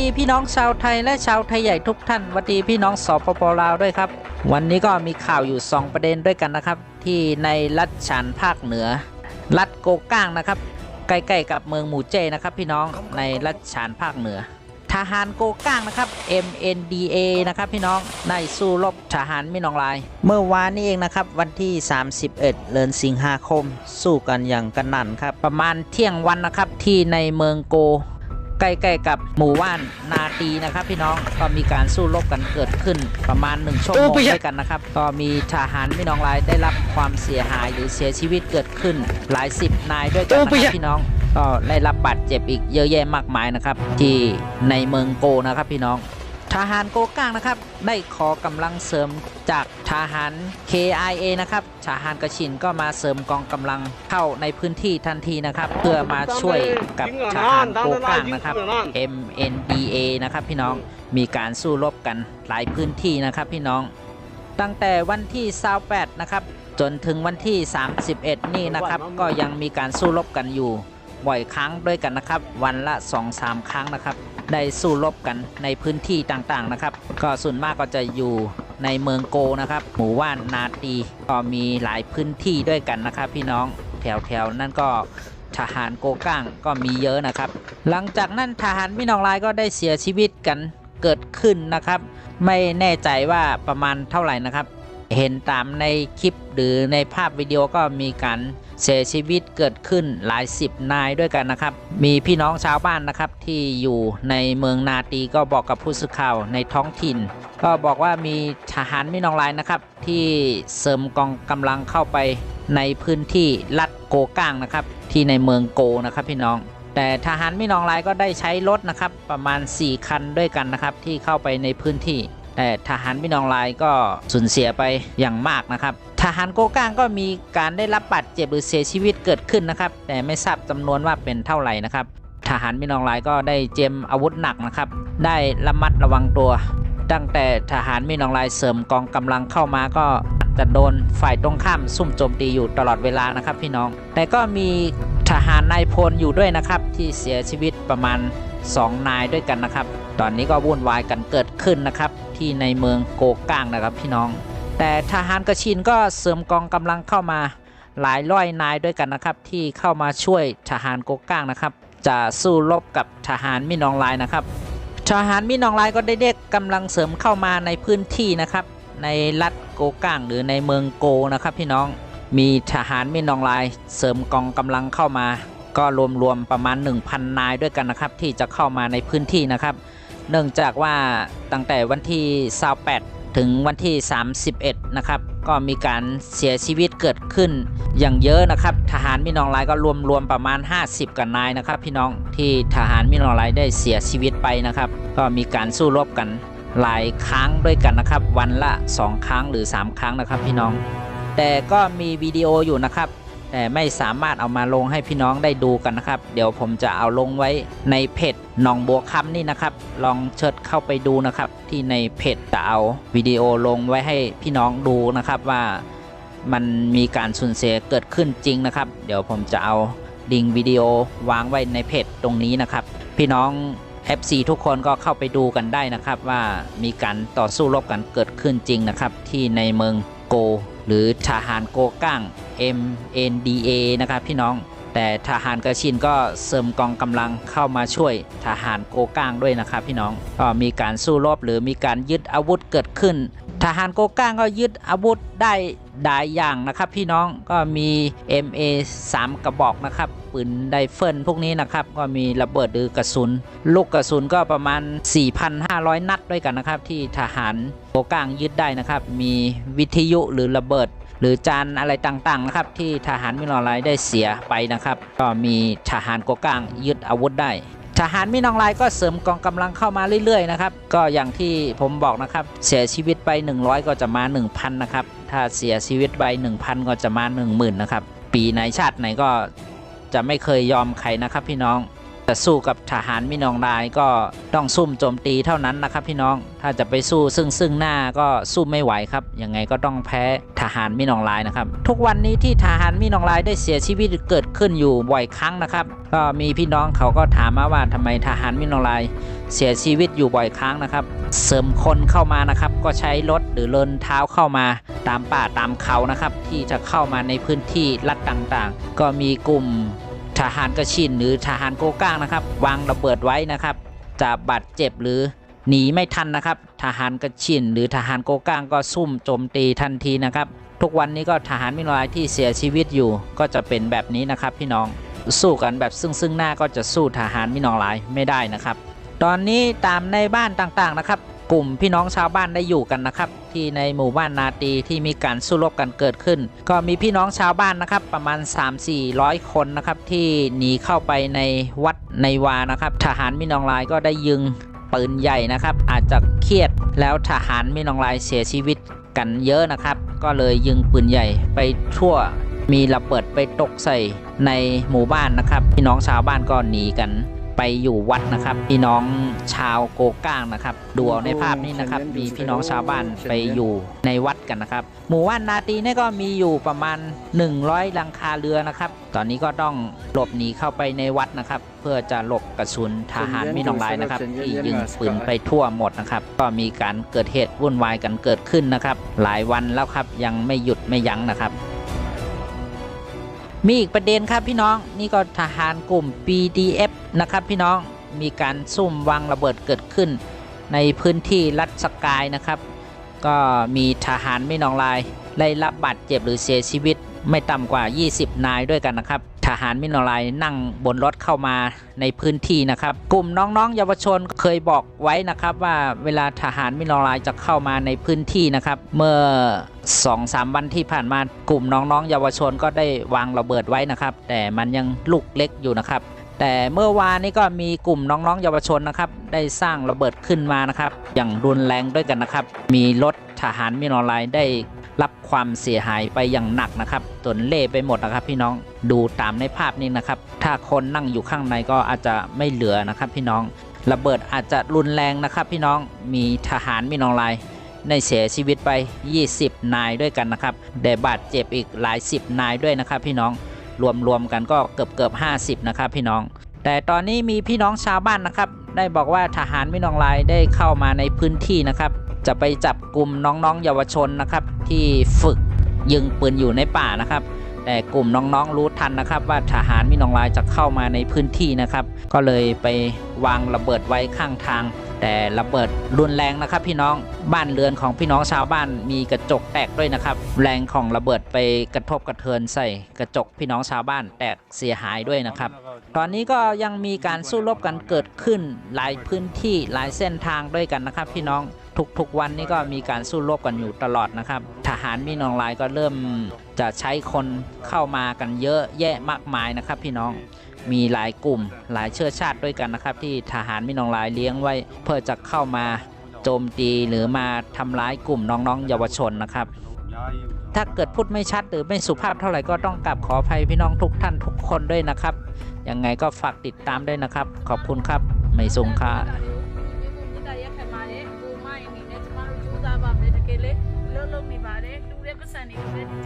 ดีพี่น้องชาวไทยและชาวไทยใหญ่ทุกท่านวัสดีพี่น้องสปปลาวด้วยครับ วันนี้ก็มีข่าวอยู่ 2 ประเด็นด้วยกันนะครับ ที่ในรัฐฉานภาคเหนือ รัฐโกก้างนะครับ ใกล้ๆกับเมืองหมู่เจนะครับ พี่น้องในรัฐฉานภาคเหนือ ทหารโกก้างนะครับ MNDA นะครับพี่น้องได้สู้รบทหารมินองลาย เมื่อวานนี้เองนะครับวันที่ 31 เดือนสิงหาคม สู้กันอย่างกันหนันครับประมาณเที่ยงวันนะครับที่ในเมืองโก ใกล้ๆกับหมู่บ้านนาตีนะครับ พี่น้องก็มีการสู้รบกันเกิดขึ้นประมาณ1ชั่วโมงด้วยกันนะครับ ก็มีทหารพี่น้องรายได้รับความเสียหายหรือเสียชีวิตเกิดขึ้น หลายสิบนายด้วยกันนะครับพี่น้องก็ได้รับบาดเจ็บอีกเยอะแยะมากมายนะครับ ที่ในเมืองโกนะครับพี่น้อง ทหารโกก้างนะครับ ได้ขอกำลังเสริมจากทหาร KIA นะครับทหารกระชินก็มาเสริมกองกำลังเข้าในพื้นที่ทันทีนะครับ เพื่อมาช่วยกับทหารโกก้างนะครับ MNDA นะครับพี่น้องมีการสู้รบกันหลายพื้นที่นะครับพี่น้อง ตั้งแต่วันที่28นะครับจนถึงวันที่ 31 นี่นะครับ ก็ยังมีการสู้รบกันอยู่ บ่อยครั้งด้วยกันนะครับ วันละ 2-3 ครั้งนะครับ ได้สู้รบกันในพื้นที่ต่างๆนะครับ ก็ส่วนมากก็จะอยู่ในเมืองโกนะครับ หมู่บ้านนาตีก็มีหลายพื้นที่ด้วยกันนะครับ พี่น้องแถวๆนั่นก็ทหารโกก้างก็มีเยอะนะครับ หลังจากนั้นทหารพี่น้องลายก็ได้เสียชีวิตกันเกิดขึ้นนะครับ ไม่แน่ใจว่าประมาณเท่าไหร่นะครับ เห็นตามในคลิปหรือในภาพวิดีโอก็มีการเสียชีวิตเกิดขึ้นหลายสิบนายด้วยกันนะครับ มีพี่น้องชาวบ้านนะครับที่อยู่ในเมืองนาตีก็บอกกับผู้สื่อข่าวในท้องถิ่น ก็บอกว่ามีทหารมินองลายนะครับ ที่เสริมกองกำลังเข้าไปในพื้นที่ลัดโกก้างนะครับ ที่ในเมืองโกนะครับพี่น้อง แต่ทหารมินองลายก็ได้ใช้รถนะครับประมาณ 4 คันด้วยกันนะครับที่เข้าไปในพื้นที่ ทหารมินองลายก็สูญเสียไปอย่างมากนะครับ ทหารโกก้างก็มีการได้รับบาดเจ็บหรือเสียชีวิตเกิดขึ้นนะครับ แต่ไม่ทราบจำนวนว่าเป็นเท่าไหร่นะครับ ทหารมินองลายก็ได้เจมอาวุธหนักนะครับ ได้ระมัดระวังตัว ตั้งแต่ทหารมินองลายเสริมกองกำลังเข้ามาก็จะโดนฝ่ายตรงข้ามซุ่มโจมตีอยู่ตลอดเวลานะครับพี่น้อง แต่ก็มีทหารนายพลอยู่ด้วยนะครับ ที่เสียชีวิตประมาณ 2 นายด้วยกันนะครับ ตอนนี้ก็วุ่นวายกันเกิดขึ้นนะครับ ที่ในเมืองโกก้างนะครับพี่น้อง แต่ทหารกระชินก็เสริมกองกำลังเข้ามาหลายร้อยนายด้วยกันนะครับ ที่เข้ามาช่วยทหารโกก้างนะครับ จะสู้รบกับทหารมินองลายนะครับ ทหารมินองลายก็ได้เรียกกำลังเสริมเข้ามาในพื้นที่นะครับ ในรัฐโกก้างหรือในเมืองโกนะครับ พี่น้องมีทหารมินองลายเสริมกองกำลังเข้ามา ก็รวมๆประมาณ 1,000 นายด้วยกันนะครับ ที่จะเข้ามาในพื้นที่นะครับ เนื่องจากว่าตั้งแต่วันที่28ถึงวันที่ 31 นะครับ ก็มีการเสียชีวิตเกิดขึ้นอย่างเยอะนะครับ ทหารมินองลายก็รวมๆประมาณ 50กันนายนะครับ พี่น้องที่ทหารมินองลายได้เสียชีวิตไปนะครับ ก็มีการสู้รบกันหลายครั้งด้วยกันนะครับ วันละ 2 ครั้งหรือ 3 ครั้งนะครับ พี่น้อง แต่ก็มีวิดีโออยู่นะครับ แต่ไม่สามารถเอามาลงให้พี่น้องได้ดูกันนะครับ เดี๋ยวผมจะเอาลงไว้ในเพจหนองบัวคำนี่นะครับ ลองเชิญเข้าไปดูนะครับ ที่ในเพจจะเอาวิดีโอลงไว้ให้พี่น้องดูนะครับว่ามันมีการสูญเสียเกิดขึ้นจริงนะครับ เดี๋ยวผมจะเอาลิงวิดีโอวางไว้ในเพจตรงนี้นะครับ พี่น้อง FC ทุกคนก็เข้าไปดูกันได้นะครับว่ามีการต่อสู้รบกันเกิดขึ้นจริงนะครับ ที่ในเมืองโก หรือทหารโกก้าง MNDA นะครับพี่น้อง แต่ทหารกระชินก็เสริมกองกำลังเข้ามาช่วยทหารโกก้างด้วยนะครับพี่น้องก็มีการสู้รบหรือมีการยึดอาวุธเกิดขึ้น ทหารโกก้างก็ยึดอาวุธได้หลายอย่างนะครับพี่น้องก็มี MA 3 กระบอกนะครับปืนไดเฟิลพวกนี้นะครับก็มีระเบิดหรือกระสุน ลูกกระสุนก็ประมาณ 4,500 นัดด้วยกันนะครับที่ทหารโกก้างยึดได้นะครับ มีวิทยุหรือระเบิด หรือจานอะไรต่างๆนะครับที่ทหารมินอลได้เสียไปนะครับ ก็มีทหารโกก้างยึดอาวุธได้ ทหารมินองลายก็เสริมกองกำลังเข้ามาเรื่อยๆนะครับก็อย่างที่ผมบอกนะครับเสียชีวิตไป 100 ก็จะมา 1,000นะครับถ้าเสียชีวิตไป 1,000 ก็จะมา 10,000นะครับปีไหนชาติไหนก็จะไม่เคยยอมใครนะครับพี่น้อง จะสู้กับทหารมินองรายก็ต้องซุ่มโจมตีเท่านั้นนะครับพี่น้องถ้าจะไปสู้ซึ่งซึ่งหน้าก็สู้ไม่ไหวครับยังไงก็ต้องแพ้ทหารมินองรายนะครับ ทุกวันนี้ที่ทหารมินองรายได้เสียชีวิตเกิดขึ้นอยู่บ่อยครั้งนะครับ ก็มีพี่น้องเขาก็ถามมาว่าทำไมทหารมินองรายเสียชีวิตอยู่บ่อยครั้งนะครับ เสริมคนเข้ามานะครับ ก็ใช้รถหรือเดินเท้าเข้ามาตามป่าตามเขานะครับ ที่จะเข้ามาในพื้นที่รัฐต่างๆ ก็มีกลุ่ม ทหารกระชินหรือทหารโกก้างนะครับ วางระเบิดไว้นะครับ จะบาดเจ็บหรือหนีไม่ทันนะครับ ทหารกระชินหรือทหารโกก้างก็ซุ่มโจมตีทันทีนะครับ ทุกวันนี้ก็ทหารมินรายที่เสียชีวิตอยู่ก็จะเป็นแบบนี้นะครับ พี่น้องสู้กันแบบซึ่งซึ่งหน้าก็จะสู้ทหารมินรายไม่ได้นะครับ ตอนนี้ตามในบ้านต่างๆนะครับ กลุ่มพี่น้องชาวบ้านได้อยู่กันนะครับ ที่ในหมู่บ้านนาตีที่มีการสู้รบกันเกิดขึ้น ก็มีพี่น้องชาวบ้านนะครับ ประมาณ 3-400 คนนะครับที่หนีเข้าไปในวัดในวานะครับ ทหารมินองลายก็ได้ยิงปืนใหญ่นะครับ อาจจะเครียดแล้วทหารมินองลายเสียชีวิตกันเยอะนะครับ ก็เลยยิงปืนใหญ่ไปทั่วมีระเบิดไปตกใส่ในหมู่บ้านนะครับ พี่น้องชาวบ้านก็หนีกัน ไปอยู่วัดนะครับ พี่น้องชาวโกก้างนะครับดูเอาในภาพนี้นะครับ มีพี่น้องชาวบ้านไปอยู่ในวัดกันนะครับ หมู่บ้านนาตีเนี่ยก็มีอยู่ประมาณ 100หลังคาเรือนะครับ ตอนนี้ก็ต้องหลบหนีเข้าไปในวัดนะครับ เพื่อจะหลบกระสุนทหารมินองลายนะครับที่ยิงปืนไปทั่วหมดนะครับ ก็มีการเกิดเหตุวุ่นวายกันเกิดขึ้นนะครับ หลายวันแล้วครับยังไม่หยุดไม่ยั้งนะครับ มีอีกประเด็นครับพี่น้องนี่ก็ทหารกลุ่ม PDF นะครับพี่น้องมีการซุ่มวางระเบิดเกิดขึ้น ในพื้นที่รัฐสกายนะครับ ก็มีทหารไม่นองลายได้รับบาดเจ็บหรือเสียชีวิต ไม่ต่ำกว่า 20 นายด้วยกันนะครับ ทหารมินอลายนั่งบนรถเข้ามาในพื้นที่นะครับ กลุ่มน้องๆ เยาวชนเคยบอกไว้นะครับว่าเวลาทหารมินอลายจะเข้ามาในพื้นที่นะครับ เมื่อ2-3วันที่ผ่านมากลุ่มน้องๆ เยาวชนก็ได้วางระเบิดไว้นะครับ แต่มันยังลูกเล็กอยู่นะครับ แต่เมื่อวานนี้ก็มีกลุ่มน้องๆ เยาวชนนะครับ ได้สร้างระเบิดขึ้นมานะครับ อย่างรุนแรงด้วยกันนะครับ มีรถทหารมินอลายได้ รับความเสียหายไปอย่างหนักนะครับจนเละไปหมดนะครับ พี่น้องดูตามในภาพนี้นะครับ ถ้าคนนั่งอยู่ข้างในก็อาจจะไม่เหลือนะครับ พี่น้องระเบิดอาจจะรุนแรงนะครับ พี่น้องมีทหารมินองลายได้เสียชีวิตไป 20 นายด้วยกันนะครับได้บาดเจ็บอีกหลายสิบนายด้วยนะครับ พี่น้องรวมๆกันก็เกือบเกือบ 50 นะครับ พี่น้อง แต่ตอนนี้มีพี่น้องชาวบ้านนะครับ ได้บอกว่าทหารมินองลายได้เข้ามาในพื้นที่นะครับ จะไปจับกลุ่มน้องๆ เยาวชนนะครับ ที่ฝึกยิงปืนอยู่ในป่านะครับ แต่กลุ่มน้องๆรู้ทันนะครับ ว่าทหารมินองลายจะเข้ามาในพื้นที่นะครับ ก็เลยไปวางระเบิดไว้ข้างทาง แต่ระเบิดรุนแรงนะครับ พี่น้องบ้านเรือนของพี่น้องชาวบ้านมีกระจกแตกด้วยนะครับ แรงของระเบิดไปกระทบกระเทือนใส่กระจกพี่น้องชาวบ้านแตกเสียหายด้วยนะครับ ตอนนี้ก็ยังมีการสู้รบกันเกิดขึ้นหลายพื้นที่หลายเส้นทางด้วยกันนะครับ พี่น้อง ทุกๆวันนี้ก็มีการสู้รบกันอยู่ตลอดนะครับ ทหารมินองลายก็เริ่มจะใช้คนเข้ามากันเยอะแยะมากมายนะครับ พี่น้องมีหลายกลุ่มหลายเชื้อชาติด้วยกันนะครับ ที่ทหารมินองลายเลี้ยงไว้ เพื่อจะเข้ามาโจมตีหรือมาทำร้ายกลุ่มน้องๆ เยาวชนนะครับ ถ้าเกิดพูดไม่ชัดหรือไม่สุภาพเท่าไหร่ก็ต้องกราบขออภัยพี่น้องทุกท่านทุกคนด้วยนะครับยังไงก็ฝากติดตามด้วยนะครับ ขอบคุณครับ ไม่ทรงค่า ကယ်လေးလှုပ်လှုပ်နေပါတယ်လူတဲ့ပတ်စံတွေလည်းဒီ